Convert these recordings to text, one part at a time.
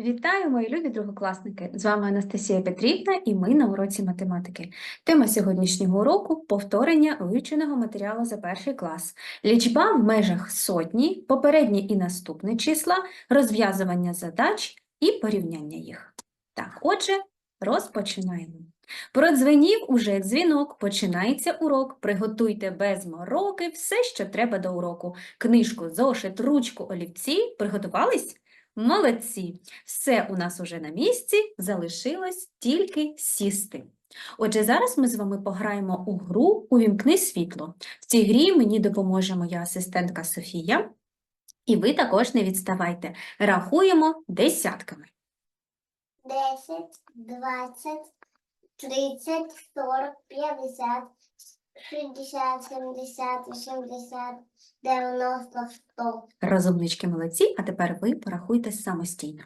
Вітаю, мої любі другокласники! З вами Анастасія Петрівна і ми на уроці математики. Тема сьогоднішнього уроку – повторення вивченого матеріалу за перший клас. Лічба в межах сотні, попередні і наступні числа, розв'язування задач і порівняння їх. Так, отже, розпочинаємо. Продзвенів уже дзвінок, починається урок. Приготуйте без мороки все, що треба до уроку. Книжку, зошит, ручку, олівці. Приготувались? Молодці! Все у нас уже на місці, залишилось тільки сісти. Отже, зараз ми з вами пограємо у гру «Увімкни світло». В цій грі мені допоможе моя асистентка Софія. І ви також не відставайте. Рахуємо десятками. 10, 20, 30, 40, 50, 60, 70, 80, 90, 100. Розумнички молодці, а тепер ви порахуйте самостійно.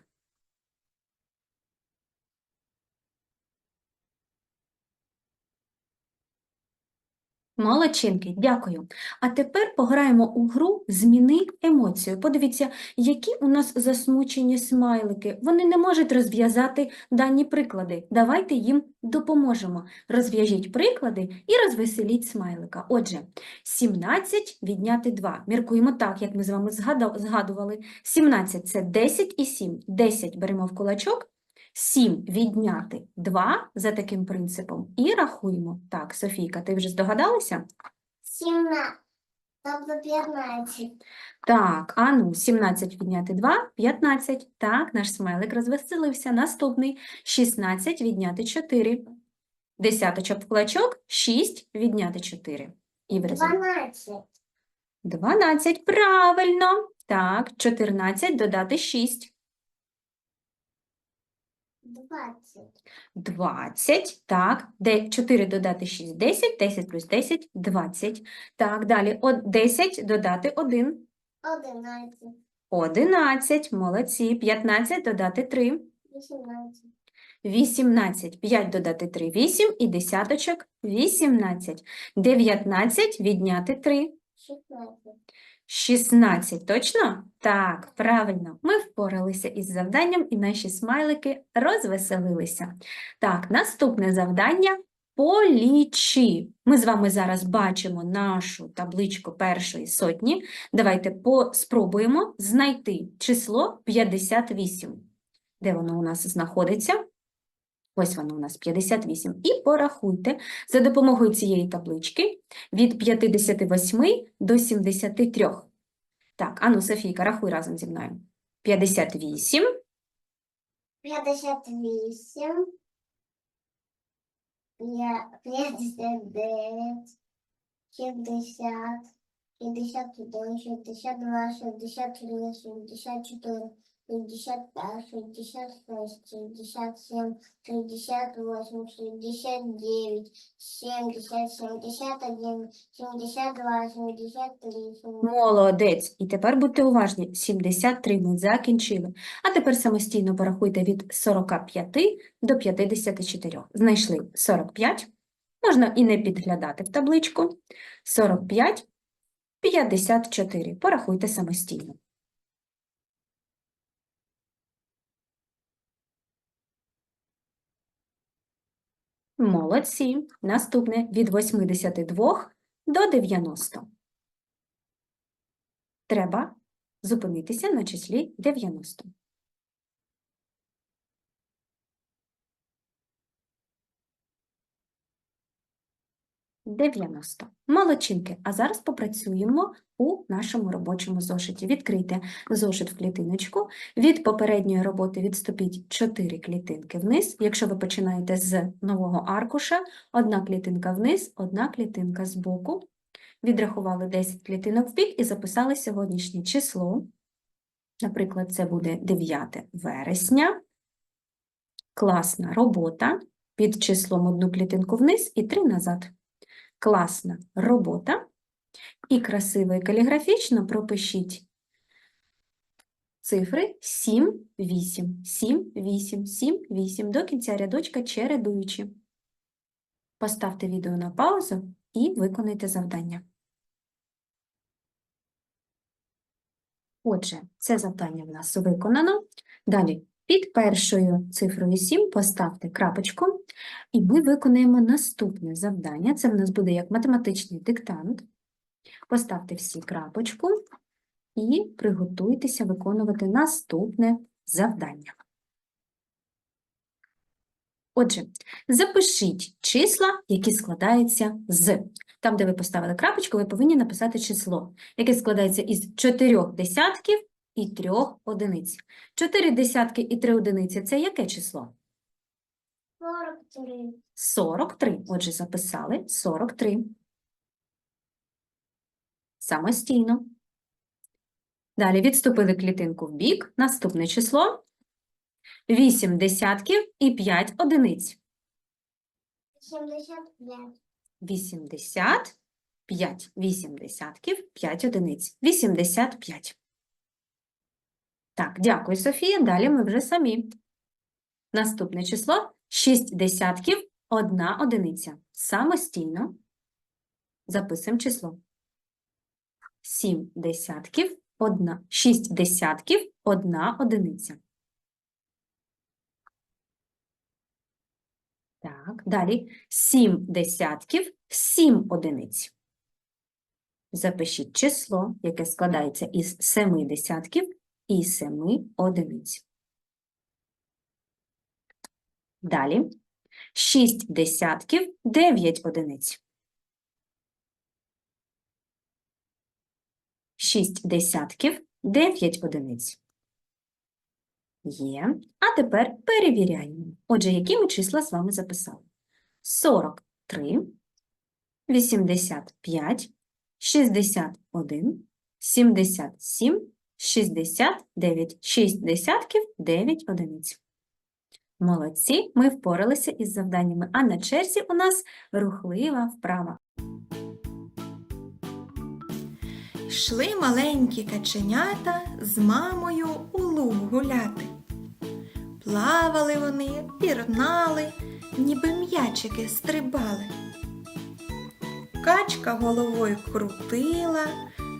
Молодчинки, дякую. А тепер пограємо у гру «Зміни емоцію». Подивіться, які у нас засмучені смайлики. Вони не можуть розв'язати дані приклади. Давайте їм допоможемо. Розв'яжіть приклади і розвеселіть смайлика. Отже, 17 відняти 2. Міркуємо так, як ми з вами згадували. 17 – це 10 і 7. 10 беремо в кулачок, 7 відняти 2 за таким принципом і рахуємо. Так, Софійка, ти вже здогадалася? 17, тобто 15. Так, а ну, 17 відняти 2 – 15. Так, наш смайлик розвеселився. Наступний – 16 відняти 4. Десяточок в кулачок, 6 відняти 4. І в результаті 12, 12, правильно. Так, 14 додати 6. 20, 20, так, де 4 додати 6, 10, 10 плюс 10, 20. Так, далі, 10 додати 1, 11, 11, молодці, 15 додати 3, 18, 18, 5 додати 3, 8 і десяточок 18, 19 відняти 3, 16, 16, точно? Так, правильно, ми впоралися із завданням і наші смайлики розвеселилися. Так, наступне завдання – полічи. Ми з вами зараз бачимо нашу табличку першої сотні. Давайте спробуємо знайти число 58. Де воно у нас знаходиться? Ось воно у нас 58. І порахуйте за допомогою цієї таблички від 58 до 73. Так, ану, Софійка, рахуй разом зі мною. 58, 58, п'я- 59, 60, 61, 62, 63, 64, 65, 66, 67, 68, 69, 70, 71, 72, 73, 73. молодець. І тепер будьте уважні, 73 ми закінчили. А тепер самостійно порахуйте від 45 до 54. Знайшли 45, можна і не підглядати в табличку. 45, 54. Порахуйте самостійно. Молодці. Наступне від 82 до 90. Треба зупинитися на числі 90. Дев'яносто. Молодчинки. А зараз попрацюємо у нашому робочому зошиті. Відкрийте зошит в клітиночку. Від попередньої роботи відступіть 4 клітинки вниз. Якщо ви починаєте з нового аркуша, одна клітинка вниз, одна клітинка збоку. Відрахували 10 клітинок в бік і записали сьогоднішнє число. Наприклад, це буде 9 вересня. Класна робота. Під числом одну клітинку вниз і 3 назад. Класна робота. І красиво і каліграфічно пропишіть цифри 7, 8, 7, 8, 7, 8 до кінця рядочка чередуючи. Поставте відео на паузу і виконайте завдання. Отже, це завдання в нас виконано. Далі Під першою цифрою 7 поставте крапочку, і ми виконаємо наступне завдання. Це в нас буде як математичний диктант. Поставте всі крапочку і приготуйтеся виконувати наступне завдання. Отже, запишіть числа, які складаються з. Там, де ви поставили крапочку, ви повинні написати число, яке складається із чотирьох десятків і трьох одиниць. Чотири десятки і три одиниці – це яке число? 43. 43. Отже, записали 43. Самостійно. Далі відступили клітинку в бік. Наступне число. 8 десятків і 5 одиниць. 75. 85. 8 десятків, 5 одиниць. 85. Так, дякую, Софія. Далі ми вже самі. Наступне число 6 десятків, 1 одиниця. Самостійно записуємо число. 7 десятків, 1, 6 десятків, 1 одиниця. Так, далі 7 десятків, 7 одиниць. Запишіть число, яке складається із 7 десятків і 7 одиниць. Далі 6 десятків, 9 одиниць. 6 десятків, 9 одиниць. Є. А тепер перевіряємо. Отже, які ми числа з вами записали? 43, 85, 61, 77, 69. 6 десятків, 9 одиниць. Молодці, ми впоралися із завданнями, а на черзі у нас рухлива вправа. Йшли маленькі каченята з мамою у луг гуляти. Плавали вони, пірнали, ніби м'ячики стрибали. Качка головою крутила,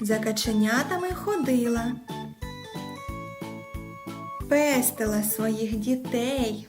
за каченятами ходила. Пестила своїх дітей,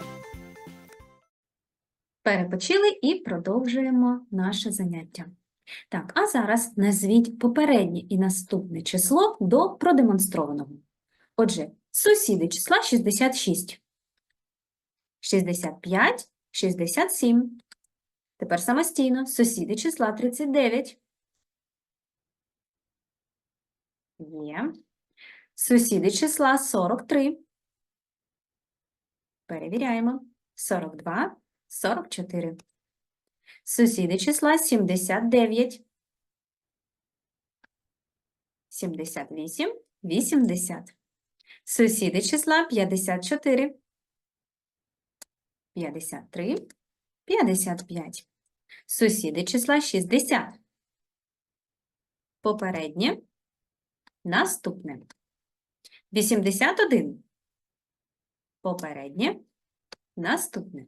Перепочили і продовжуємо наше заняття. Так, а зараз назвіть попереднє і наступне число до продемонстрованого. Отже, сусіди числа 66, 65, 67. Тепер самостійно сусіди числа 39. Є. Сусіди числа 43. Перевіряємо. 42, 44. Сусіди числа 79. 78, 80. Сусіди числа 54. 53, 55. Сусіди числа 60. Попереднє. Наступне. 81. Попереднє. Наступне.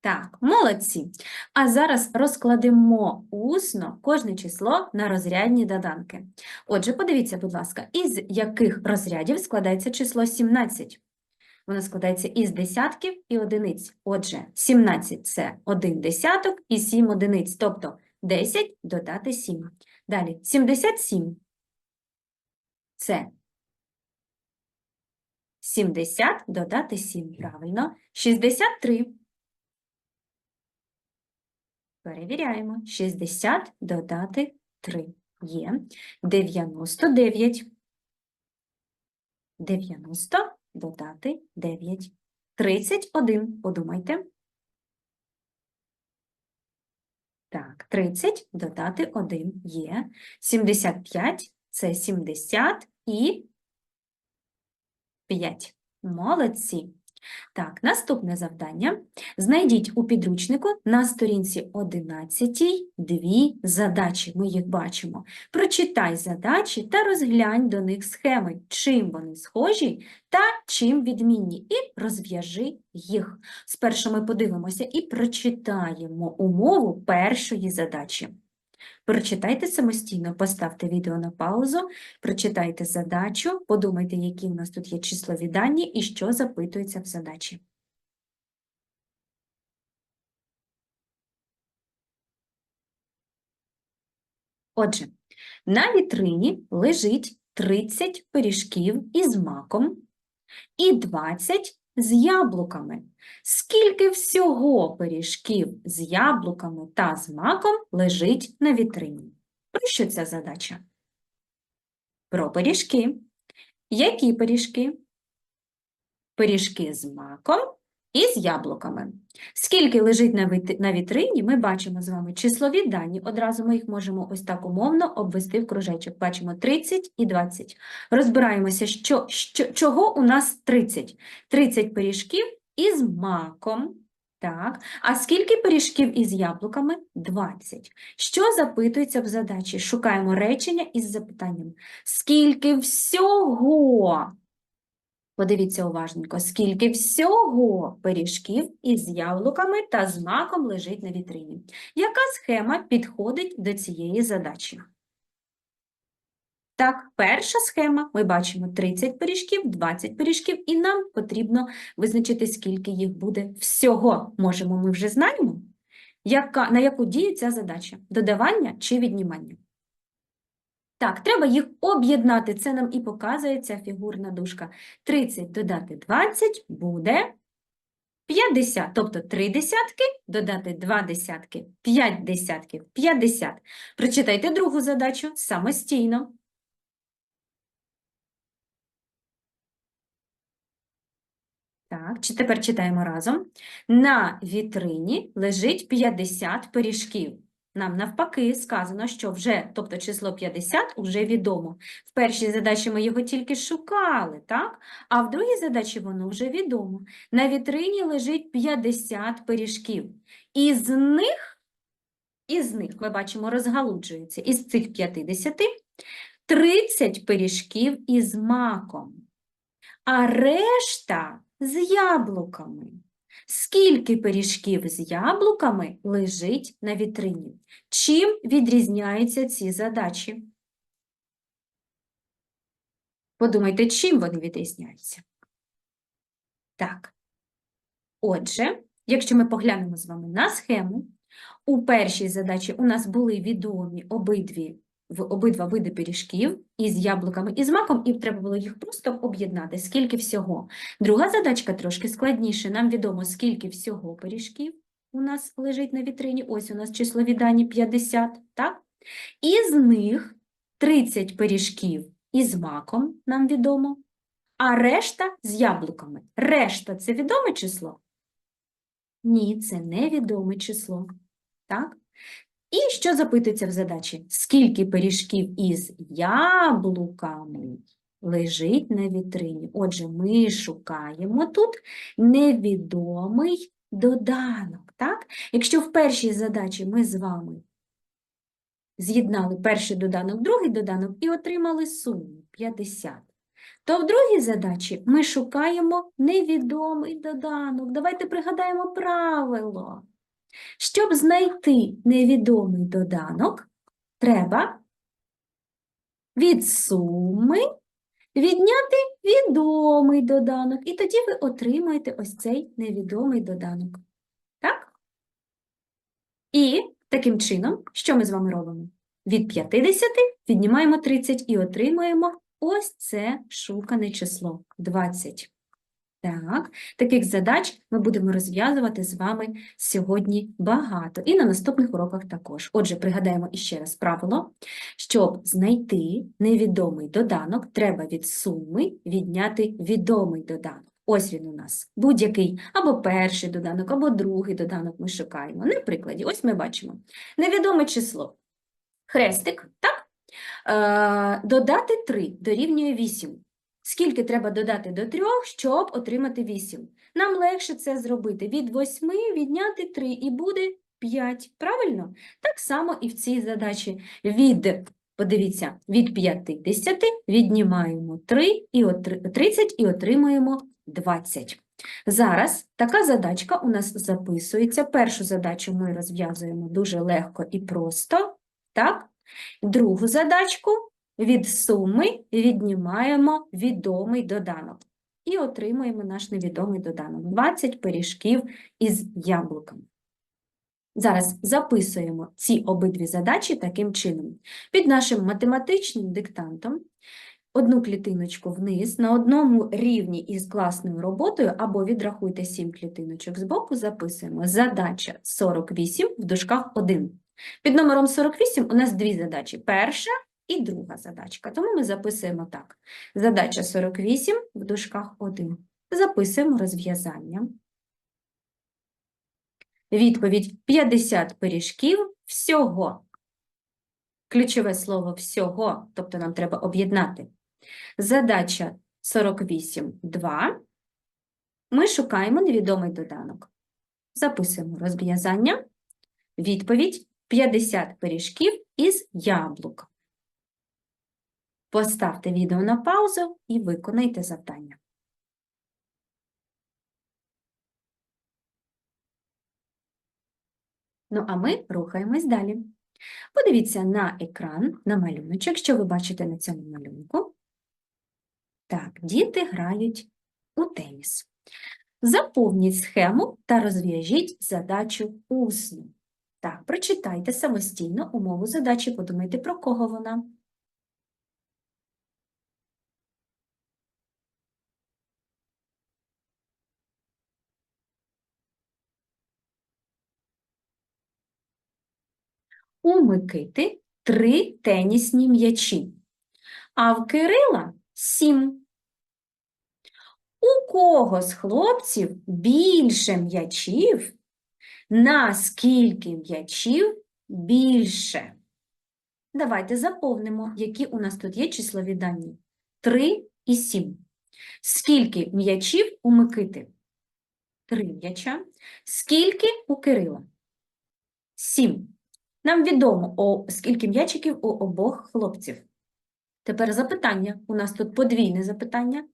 Так, молодці. А зараз розкладемо усно кожне число на розрядні доданки. Отже, подивіться, будь ласка, із яких розрядів складається число 17? Воно складається із десятків і одиниць. Отже, 17 – це 1 десяток і 7 одиниць, тобто 10 додати 7. Далі 77 – це 70 додати 7, правильно. 63 Перевіряємо. 60 додати 3 є 99. 90 додати 9. 31. Подумайте. Так, 30 додати 1 є. 75 – це 70 і 5. Молодці. Так, наступне завдання. Знайдіть у підручнику на сторінці 11 дві задачі. Ми їх бачимо. Прочитай задачі та розглянь до них схеми, чим вони схожі та чим відмінні, і розв'яжи їх. Спершу ми подивимося і прочитаємо умову першої задачі. Прочитайте самостійно, поставте відео на паузу, прочитайте задачу, подумайте, які у нас тут є числові дані і що запитується в задачі. Отже, на вітрині лежить 30 пиріжків із маком і 20 з яблуками. Скільки всього пиріжків з яблуками та з маком лежить на вітрині? Про що ця задача? Про пиріжки. Які пиріжки? Пиріжки з маком і з яблуками. Скільки лежить на на вітрині, ми бачимо з вами числові дані. Одразу ми їх можемо ось так умовно обвести в кружечок. Бачимо 30 і 20. Розбираємося, що, що, чого у нас 30. 30 пиріжків із маком. Так. А скільки пиріжків із яблуками? 20. Що запитується в задачі? Шукаємо речення із запитанням. Скільки всього? Подивіться уважненько, скільки всього пиріжків із яблуками та з маком лежить на вітрині. Яка схема підходить до цієї задачі? Так, перша схема, ми бачимо 30 пиріжків, 20 пиріжків, і нам потрібно визначити, скільки їх буде всього. Можемо, ми вже знаємо, яка, на яку дію ця задача? Додавання чи віднімання? Так, треба їх об'єднати. Це нам і показує ця фігурна дужка. 30 додати 20 буде 50. Тобто 3 десятки додати 2 десятки, 5 десятків, 50. Прочитайте другу задачу самостійно. Так, тепер читаємо разом. На вітрині лежить 50 пиріжків. Нам навпаки сказано, що вже, тобто число 50 вже відомо. В першій задачі ми його тільки шукали, так? А в другій задачі воно вже відомо. На вітрині лежить 50 пиріжків. Із них, із них, ми бачимо, розгалуджується, із цих 50 30 пиріжків із маком, а решта з яблуками. Скільки пиріжків з яблуками лежить на вітрині? Чим відрізняються ці задачі? Подумайте, чим вони відрізняються? Так. Отже, якщо ми поглянемо з вами на схему, у першій задачі у нас були відомі обидві, в- обидва види пиріжків із яблуками і з маком, і треба було їх просто об'єднати. Скільки всього? Друга задачка трошки складніше. Нам відомо, скільки всього пиріжків у нас лежить на вітрині. Ось у нас числові дані 50, так? Із них 30 пиріжків із маком, нам відомо, а решта з яблуками. Решта – це відоме число? Ні, це невідоме число. Так? І що запитується в задачі? Скільки пиріжків із яблуками лежить на вітрині? Отже, ми шукаємо тут невідомий доданок. Так? Якщо в першій задачі ми з вами з'єднали перший доданок, другий доданок і отримали суму 50, то в другій задачі ми шукаємо невідомий доданок. Давайте пригадаємо правило. Щоб знайти невідомий доданок, треба від суми відняти відомий доданок, і тоді ви отримаєте ось цей невідомий доданок. Так? І таким чином, що ми з вами робимо? Від 50 віднімаємо 30 і отримаємо ось це шукане число 20. Так, таких задач ми будемо розв'язувати з вами сьогодні багато і на наступних уроках також. Отже, пригадаємо іще раз правило, щоб знайти невідомий доданок, треба від суми відняти відомий доданок. Ось він у нас. Будь-який або перший доданок, або другий доданок ми шукаємо. На прикладі, ось ми бачимо. Невідоме число. Хрестик, так? Е, додати 3 дорівнює 8. Скільки треба додати до 3, щоб отримати 8? Нам легше це зробити. Від 8 відняти 3 і буде 5. Правильно? Так само і в цій задачі. Від, подивіться, від 50 віднімаємо 3 і 30 і отримуємо 20. Зараз така задачка у нас записується. Першу задачу ми розв'язуємо дуже легко і просто. Так? Другу задачку від суми віднімаємо відомий доданок. І отримуємо наш невідомий доданок. 20 пиріжків із яблуками. Зараз записуємо ці обидві задачі таким чином. Під нашим математичним диктантом одну клітиночку вниз на одному рівні із класною роботою або відрахуйте 7 клітиночок збоку, записуємо задача 48 в дужках 1. Під номером 48 у нас дві задачі. Перша і друга задачка. Тому ми записуємо так. Задача 48 в дужках 1. Записуємо розв'язання. Відповідь 50 пиріжків всього. Ключове слово всього, тобто нам треба об'єднати. Задача 48, 2. Ми шукаємо невідомий доданок. Записуємо розв'язання. Відповідь 50 пиріжків із яблук. Поставте відео на паузу і виконайте завдання. Ну, а ми рухаємось далі. Подивіться на екран, на малюночок, що ви бачите на цьому малюнку. Так, діти грають у теніс. Заповніть схему та розв'яжіть задачу усно. Так, прочитайте самостійно умову задачі, подумайте, про кого вона. У Микити три тенісні м'ячі, а в Кирила сім. У кого з хлопців більше м'ячів? На скільки м'ячів більше? Давайте заповнимо, які у нас тут є числові дані. 3 і 7. Скільки м'ячів у Микити? 3 м'яча. Скільки у Кирила? 7. Нам відомо, о, скільки м'ячиків у обох хлопців. Тепер запитання. У нас тут подвійне запитання.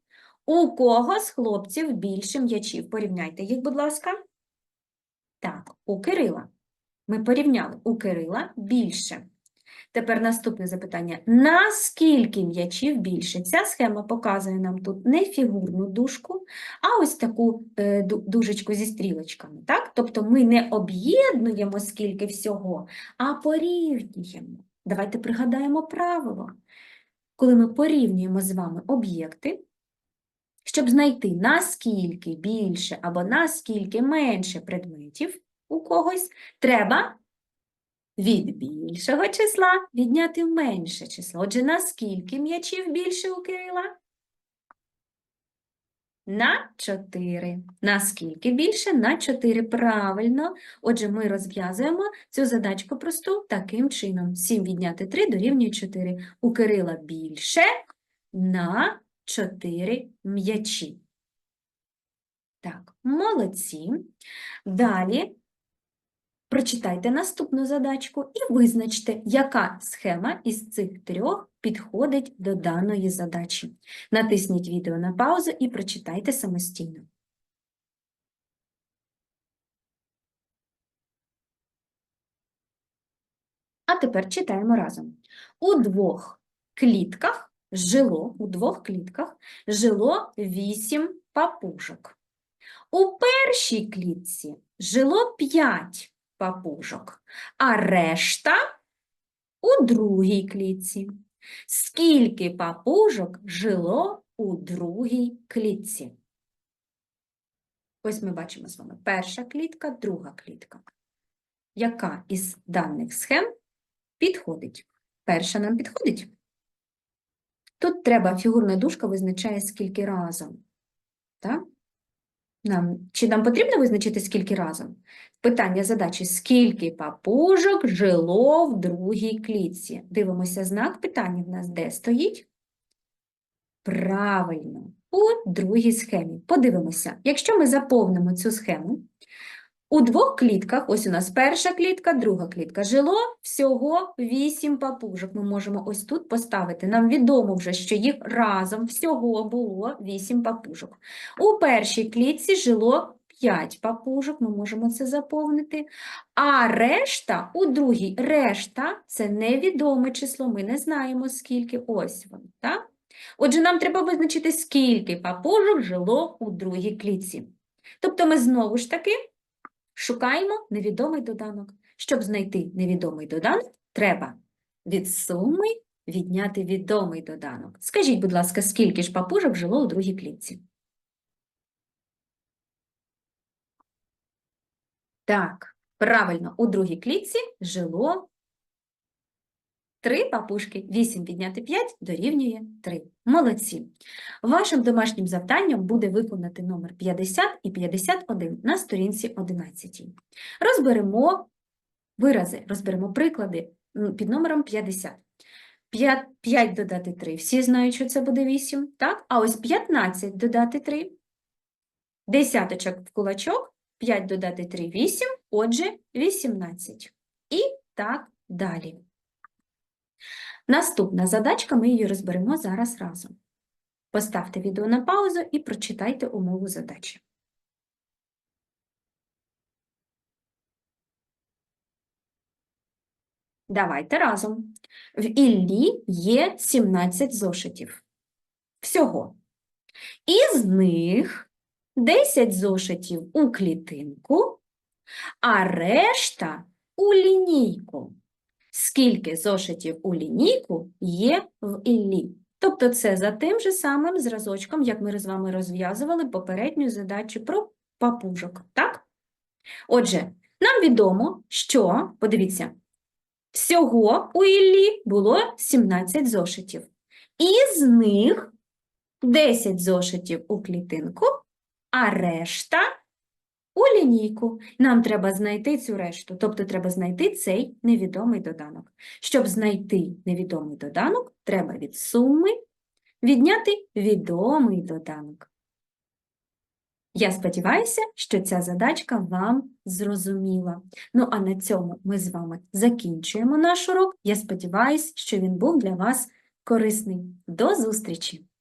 У кого з хлопців більше м'ячів? Порівняйте їх, будь ласка. Так, у Кирила. Ми порівняли. У Кирила більше. Тепер наступне запитання. Наскільки м'ячів більше? Ця схема показує нам тут не фігурну дужку, а ось таку е, дужечку зі стрілочками. Так? Тобто ми не об'єднуємо скільки всього, а порівнюємо. Давайте пригадаємо правило. Коли ми порівнюємо з вами об'єкти, щоб знайти наскільки більше або наскільки менше предметів у когось, треба від більшого числа відняти менше число. Отже, наскільки м'ячів більше у Кирила? На 4. Наскільки більше? На 4. Правильно. Отже, ми розв'язуємо цю задачку просту таким чином. 7 відняти 3 дорівнює 4. У Кирила більше на 4 м'ячі. Так, молодці. Далі прочитайте наступну задачку і визначте, яка схема із цих трьох підходить до даної задачі. Натисніть відео на паузу і прочитайте самостійно. А тепер читаємо разом. У двох клітках жило, у двох клітках жило вісім папужок. У першій клітці жило п'ять папужок, а решта у другій клітці. Скільки папужок жило у другій клітці? Ось ми бачимо з вами перша клітка, друга клітка. Яка із даних схем підходить? Перша нам підходить. Тут треба фігурна дужка визначає скільки разом. Так? Нам, чи нам потрібно визначити скільки разом? Питання задачі: скільки папужок жило в другій клітці? Дивимося знак питання в нас де стоїть? Правильно, у другій схемі. Подивимося, якщо ми заповнимо цю схему, у двох клітках, ось у нас перша клітка, друга клітка, жило всього 8 папужок. Ми можемо ось тут поставити. Нам відомо вже, що їх разом всього було 8 папужок. У першій клітці жило 5 папужок, ми можемо це заповнити. А решта у другій, решта це невідоме число, ми не знаємо скільки. Ось воно, так? Отже, нам треба визначити, скільки папужок жило у другій клітці. Тобто ми знову ж таки шукаємо невідомий доданок. Щоб знайти невідомий доданок, треба від суми відняти відомий доданок. Скажіть, будь ласка, скільки ж папужок жило у другій клітці? Так, правильно, у другій клітці жило три папушки. 8 відняти 5 дорівнює 3. Молодці. Вашим домашнім завданням буде виконати номер 50 і 51 на сторінці 11. Розберемо вирази, розберемо приклади під номером 50. 5, 5 додати 3. Всі знають, що це буде 8, так? А ось 15 додати 3. Десяточок в кулачок, 5 додати 3 – 8, отже, 18. І так далі. Наступна задачка, ми її розберемо зараз разом. Поставте відео на паузу і прочитайте умову задачі. Давайте разом. В Іллі є 17 зошитів. Всього. Із них 10 зошитів у клітинку, а решта у лінійку. Скільки зошитів у лінійку є в Іллі? Тобто це за тим же самим зразочком, як ми з вами розв'язували попередню задачу про папужок, так? Отже, нам відомо, що, подивіться, всього у Іллі було 17 зошитів. Із них 10 зошитів у клітинку, а решта у лінійку. Нам треба знайти цю решту, тобто треба знайти цей невідомий доданок. Щоб знайти невідомий доданок, треба від суми відняти відомий доданок. Я сподіваюся, що ця задачка вам зрозуміла. Ну а на цьому ми з вами закінчуємо наш урок. Я сподіваюся, що він був для вас корисний. До зустрічі!